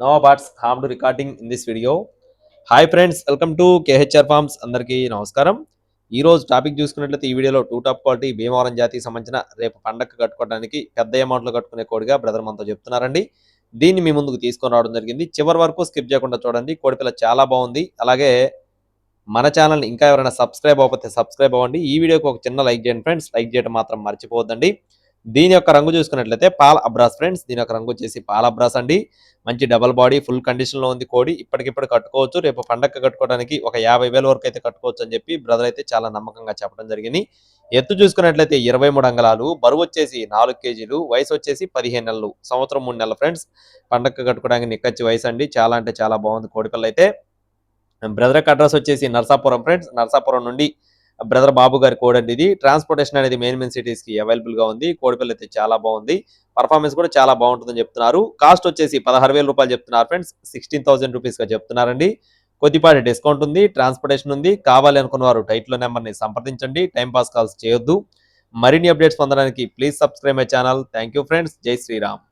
No aborts harm to recording in this video hi friends welcome to KHR farms అందరికీ నమస్కారం ఈ రోజు topic చూసుకున్నట్లయితే ఈ వీడియోలో టూ టాప్ క్వాలిటీ భీమవరం జాతికి సంబంధించిన రేపు పండగ కట్టుకోవడానికి పెద్ద అమౌంట్లో కట్టుకునే కోడిగా బ్రదర్ మనతో చెప్తున్నారండి. దీన్ని మీ ముందుకు తీసుకొని రావడం జరిగింది. చివరి వరకు స్కిప్ చేయకుండా చూడండి. కోడిపిల్ల చాలా బాగుంది. అలాగే మన ఛానల్ని ఇంకా ఎవరైనా సబ్స్క్రైబ్ అవ్వకపోతే సబ్స్క్రైబ్ అవ్వండి. ఈ వీడియోకి ఒక చిన్న లైక్ చేయండి ఫ్రెండ్స్ లైక్ చేయడం మాత్రం మర్చిపోవద్దండి. దీని యొక్క రంగు చూసుకున్నట్లయితే పాల అబ్రాస్ ఫ్రెండ్స్ దీని యొక్క రంగు వచ్చేసి పాల అబ్రాస్ అండి. మంచి డబల్ బాడీ ఫుల్ కండిషన్లో ఉంది కోడి. ఇప్పటికిప్పుడు కట్టుకోవచ్చు. రేపు పండగ కట్టుకోవడానికి ఒక యాభై వేల వరకు అయితే కట్టుకోవచ్చు అని చెప్పి బ్రదర్ అయితే చాలా నమ్మకంగా చెప్పడం జరిగింది. ఎత్తు చూసుకున్నట్లయితే ఇరవై మూడు అంగళాలు బరువు వచ్చేసి నాలుగు కేజీలు వయసు వచ్చేసి పదిహేను నెలలు సంవత్సరం మూడు నెలలు ఫ్రెండ్స్. పండగ కట్టుకోవడానికి నిక్కచ్చి వయసు అండి. చాలా అంటే చాలా బాగుంది కోడిపిల్ల అయితే. బ్రదర్ అడ్రస్ వచ్చేసి నర్సాపురం ఫ్రెండ్స్. నర్సాపురం నుండి బ్రదర్ బాబు గారి కోడ్ అండి ఇది. ట్రాన్స్పోర్టేషన్ అనేది మెయిన్ మెయిన్ సిటీస్కి అవైలబుల్గా ఉంది. కోడిపల్లి అయితే చాలా బాగుంది. పర్ఫార్మెన్స్ కూడా చాలా బాగుంటుందని చెప్తున్నారు. కాస్ట్ వచ్చేసి పదహారు వేల రూపాయలు చెప్తున్నారు ఫ్రెండ్స్ సిక్స్టీన్ థౌసండ్ రూపీస్గా చెప్తున్నారండి. కొద్దిపాటి డిస్కౌంట్ ఉంది ట్రాన్స్పోర్టేషన్ ఉంది. కావాలి అనుకున్న వారు టైట్లో నెంబర్ని సంప్రదించండి. టైం పాస్ కాల్స్ చేయొద్దు. మరిన్ని అప్డేట్స్ పొందడానికి please subscribe my channel thank you friends జై శ్రీరామ్